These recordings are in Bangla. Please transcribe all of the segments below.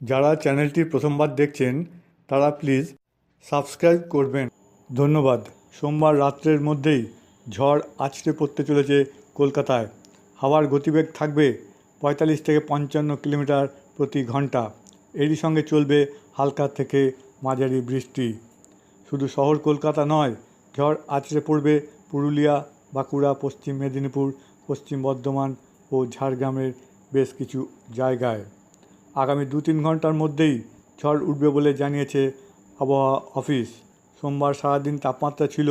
যারা চ্যানেলটি প্রথমবার দেখছেন, তারা প্লিজ সাবস্ক্রাইব করবেন। ধন্যবাদ। সোমবার রাত্রের মধ্যেই ঝড় আছড়ে পড়তে চলেছে কলকাতায়। হাওয়ার গতিবেগ থাকবে পঁয়তাল্লিশ থেকে পঞ্চান্ন কিলোমিটার প্রতি ঘণ্টা। এরই সঙ্গে চলবে হালকা থেকে মাঝারি বৃষ্টি। শুধু শহর কলকাতা নয়, ঝড় আছড়ে পড়বে পুরুলিয়া, বাঁকুড়া, পশ্চিম মেদিনীপুর, পশ্চিম বর্ধমান ও ঝাড়গ্রামের বেশ কিছু জায়গায়। আগামী দু তিন ঘণ্টার মধ্যেই ঝড় উঠবে বলে জানিয়েছে আবহাওয়া অফিস। সোমবার সারাদিন তাপমাত্রা ছিল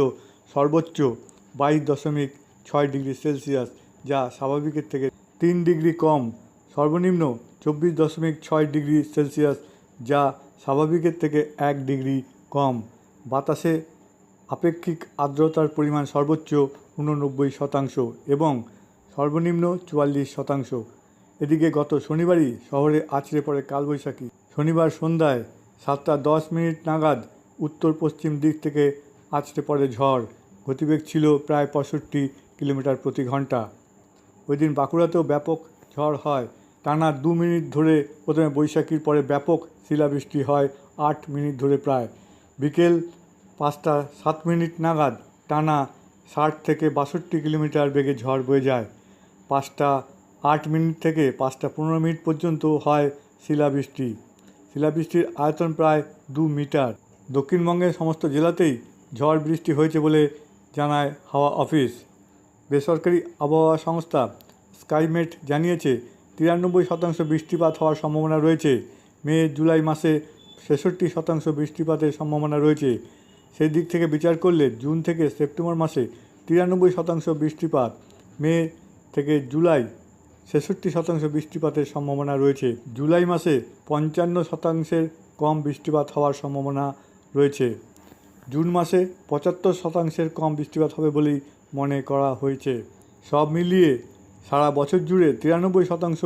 সর্বোচ্চ বাইশ দশমিক ছয় ডিগ্রি সেলসিয়াস, যা স্বাভাবিকের থেকে তিন ডিগ্রি কম। সর্বনিম্ন চব্বিশ দশমিক ছয় ডিগ্রি সেলসিয়াস, যা স্বাভাবিকের থেকে এক ডিগ্রি কম। বাতাসে আপেক্ষিক আর্দ্রতার পরিমাণ সর্বোচ্চ উননব্বই শতাংশ এবং সর্বনিম্ন চুয়াল্লিশ শতাংশ। এদিকে গত শনিবারই শহরে আছড়ে পড়ে কালবৈশাখী। শনিবার সন্ধ্যায় সাতটা দশ মিনিট নাগাদ উত্তর পশ্চিম দিক থেকে আছড়ে পড়ে ঝড়। গতিবেগ ছিল প্রায় পঁয়ষট্টি কিলোমিটার প্রতি ঘণ্টা। ওই দিন বাঁকুড়াতেও ব্যাপক ঝড় হয়। টানা দু মিনিট ধরে প্রথমে বৈশাখীর পরে ব্যাপক শিলাবৃষ্টি হয় আট মিনিট ধরে প্রায়। বিকেল পাঁচটা সাত মিনিট নাগাদ টানা ষাট থেকে বাষট্টি কিলোমিটার বেগে ঝড় বয়ে যায়। পাঁচটা আট মিনিট থেকে পাঁচটা পনেরো মিনিট পর্যন্ত হয় শিলাবৃষ্টি। শিলাবৃষ্টির আয়তন প্রায় দু মিটার। দক্ষিণবঙ্গের সমস্ত জেলাতেই ঝড় বৃষ্টি হয়েছে বলে জানায় হাওয়া অফিস। বেসরকারি আবহাওয়া সংস্থা স্কাইমেট জানিয়েছে, তিরানব্বই শতাংশ বৃষ্টিপাত হওয়ার সম্ভাবনা রয়েছে। মে, জুলাই মাসে ছেষট্টি শতাংশ বৃষ্টিপাতের সম্ভাবনা রয়েছে। সেই দিক থেকে বিচার করলে জুন থেকে সেপ্টেম্বর মাসে তিরানব্বই শতাংশ বৃষ্টিপাত। মে থেকে জুলাই ছেষট্টি শতাংশ বৃষ্টিপাতের সম্ভাবনা রয়েছে। জুলাই মাসে পঞ্চান্ন শতাংশের কম বৃষ্টিপাত হওয়ার সম্ভাবনা রয়েছে। জুন মাসে পঁচাত্তর শতাংশের কম বৃষ্টিপাত হবে বলেই মনে করা হয়েছে। সব মিলিয়ে সারা বছর জুড়ে তিরানব্বই শতাংশ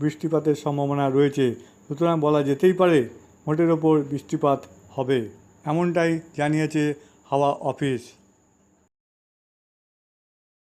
বৃষ্টিপাতের সম্ভাবনা রয়েছে। সুতরাং বলা যেতেই পারে, মোটের ওপর বৃষ্টিপাত হবে, এমনটাই জানিয়েছে হাওয়া অফিস।